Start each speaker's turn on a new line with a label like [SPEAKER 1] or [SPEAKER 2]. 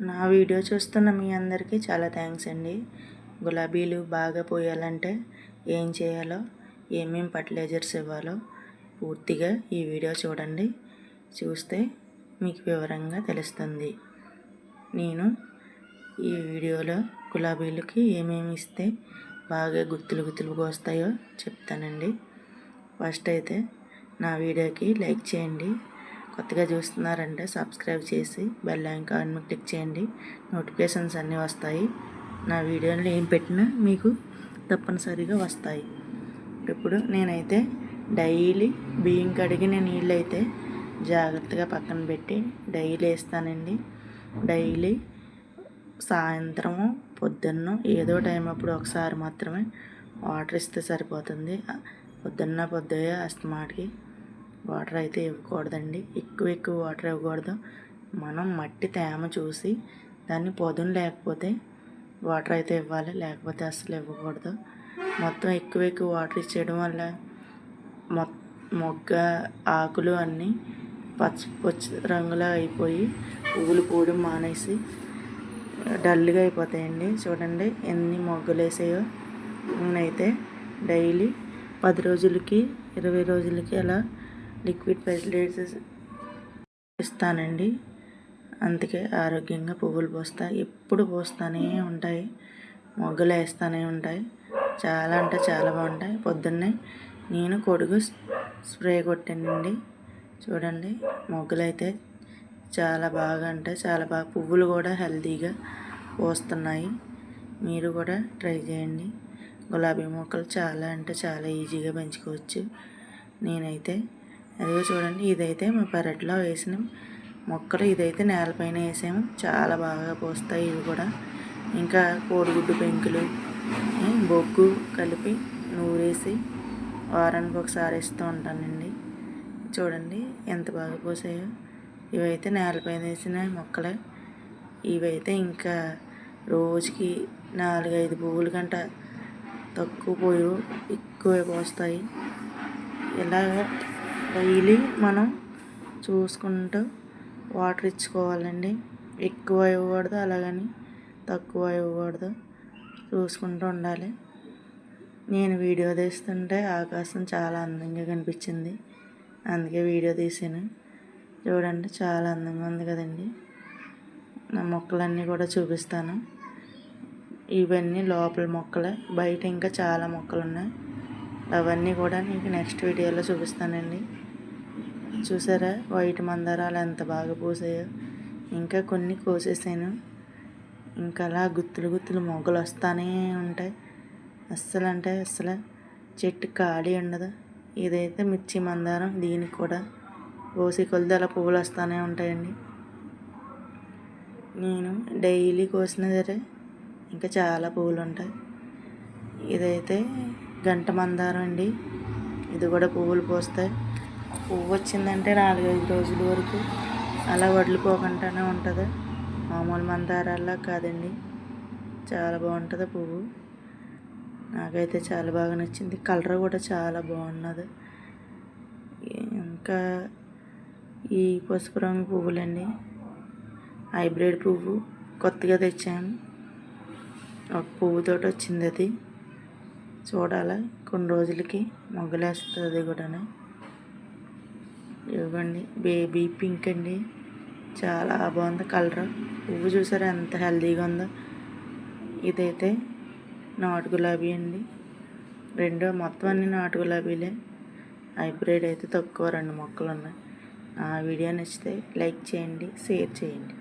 [SPEAKER 1] నా వీడియో చూస్తున్న మీ అందరికీ చాలా థ్యాంక్స్ అండి. గులాబీలు బాగా పోయాలంటే ఏం చేయాలో ఏమేమి ఫర్టిలైజర్స్ ఇవ్వాలో పూర్తిగా ఈ వీడియో చూడండి. చూస్తే మీకు వివరంగా తెలుస్తుంది. నేను ఈ వీడియోలో గులాబీలకి ఏమేమి ఇస్తే బాగా గుత్తులు గుత్తులుగా వస్తాయో చెప్తానండి. ఫస్ట్ అయితే నా వీడియోకి లైక్ చేయండి. కొత్తగా చూస్తున్నారంటే సబ్స్క్రైబ్ చేసి బెల్ ఐకాన్ క్లిక్ చేయండి. నోటిఫికేషన్స్ అన్నీ వస్తాయి. నా వీడియోలు ఏం పెట్టినా మీకు తప్పనిసరిగా వస్తాయి. ఇప్పుడు నేనైతే డైలీ బియ్యం కడిగిన నీళ్ళు అయితే జాగ్రత్తగా పక్కన పెట్టి డైలీ వేస్తానండి. డైలీ సాయంత్రము పొద్దున్న ఏదో టైం అప్పుడు ఒకసారి మాత్రమే వాటర్ ఇస్తే సరిపోతుంది. పొద్దున్న పొద్దుగా అస్తమాటికి వాటర్ అయితే ఇవ్వకూడదండి. ఎక్కువ ఎక్కువ వాటర్ ఇవ్వకూడదు. మనం మట్టి తేమ చూసి దాన్ని పొదును లేకపోతే వాటర్ అయితే ఇవ్వాలి. లేకపోతే అస్సలు ఇవ్వకూడదు. మొత్తం ఎక్కువ ఎక్కువ వాటర్ ఇచ్చేయడం వల్ల మొగ్గ ఆకులు అన్నీ పచ్చ పచ్చ రంగులో అయిపోయి పువ్వులు పూయడం మానేసి డల్గా అయిపోతాయండి. చూడండి ఎన్ని మొగ్గలు వేసాయో. నేనైతే డైలీ పది రోజులకి ఇరవై రోజులకి అలా లిక్విడ్ ఫెర్టిలైజర్స్ ఇస్తానండి. అందుకే ఆరోగ్యంగా పువ్వులు పోస్తా. ఎప్పుడు పోస్తానే ఉంటాయి. మొగ్గలు వేస్తూనే ఉంటాయి. చాలా అంటే చాలా బాగుంటాయి. పొద్దున్నే నేను కొడుగు స్ప్రే కొట్టానండి. చూడండి మొగ్గలు అయితే చాలా బాగా అంటే చాలా బాగా పువ్వులు కూడా హెల్తీగా పోస్తున్నాయి. మీరు కూడా ట్రై చేయండి. గులాబీ మొక్కలు చాలా అంటే చాలా ఈజీగా పెంచుకోవచ్చు. నేనైతే అదిగో చూడండి ఇదైతే మా పెరట్లో వేసిన మొక్కలు ఇదైతే నేలపైన వేసాము. చాలా బాగా పోస్తాయి ఇవి కూడా. ఇంకా కోడిగుడ్డు పెంకులు బొగ్గు కలిపి నూరేసి వారానికి ఒకసారి ఇస్తూ ఉంటానండి. చూడండి ఎంత బాగా పోసాయో. ఇవైతే నేలపైన వేసిన మొక్కలే. ఇవైతే ఇంకా రోజుకి నాలుగైదు పువ్వుల కంట తక్కువ పోయి ఎక్కువ పోస్తాయి. ఇలాగ డైలీ మనం చూసుకుంటూ వాటర్ ఇచ్చుకోవాలండి. ఎక్కువ ఇవ్వకూడదు అలాగని తక్కువ ఇవ్వకూడదు. చూసుకుంటూ ఉండాలి. నేను వీడియో తీస్తుంటే ఆకాశం చాలా అందంగా కనిపించింది. అందుకే వీడియో తీసాను చూడండి చాలా అందంగా ఉంది కదండి. నా మొక్కలన్నీ కూడా చూపిస్తాను. ఇవన్నీ లోపల మొక్కలే. బయట ఇంకా చాలా మొక్కలు ఉన్నాయి అవన్నీ కూడా నీకు నెక్స్ట్ వీడియోలో చూపిస్తానండి. చూసారా? వైట్ మందారాలు ఎంత బాగా పూసాయో. ఇంకా కొన్ని కోసేసాను. ఇంకా అలా గుత్తులు గుత్తులు మొగ్గలు వస్తూనే ఉంటాయి. అస్సలు అంటే అస్సలు చెట్టు ఖాళీ ఉండదు. ఇదైతే మిర్చి మందారం దీనికి కూడా కోసి కొలిది అలా పువ్వులు వస్తూనే ఉంటాయండి. నేను డైలీ కోసిన సరే ఇంకా చాలా పువ్వులు ఉంటాయి. ఇదైతే గంట మందారం అండి. ఇది కూడా పువ్వులు పోస్తాయి. పువ్వు వచ్చిందంటే నాలుగైదు రోజుల వరకు అలా వడ్లుపోకుండానే ఉంటుంది. మామూలు మందారాల్లా కాదండి. చాలా బాగుంటుంది పువ్వు. నాకైతే చాలా బాగా నచ్చింది. కలర్ కూడా చాలా బాగున్నది. ఇంకా ఈ పసుపు రంగు పువ్వులండి. హైబ్రిడ్ పువ్వు కొత్తగా తెచ్చాను. ఒక పువ్వుతోటి వచ్చింది అది. చూడాలి కొన్ని రోజులకి మొగ్గలేస్తుంది అది కూడా ఇవ్వండి. బేబీ పింక్ అండి. చాలా బాగుంది కలర్. పువ్వు చూసారా ఎంత హెల్దీగా ఉందో. ఇదైతే నాటు గులాబీ అండి. రెండు మొత్తం అన్ని నాటు గులాబీలే. హైబ్రిడ్ అయితే తక్కువ రెండు మొక్కలు ఉన్నాయి. ఆ వీడియో నచ్చితే లైక్ చేయండి షేర్ చేయండి.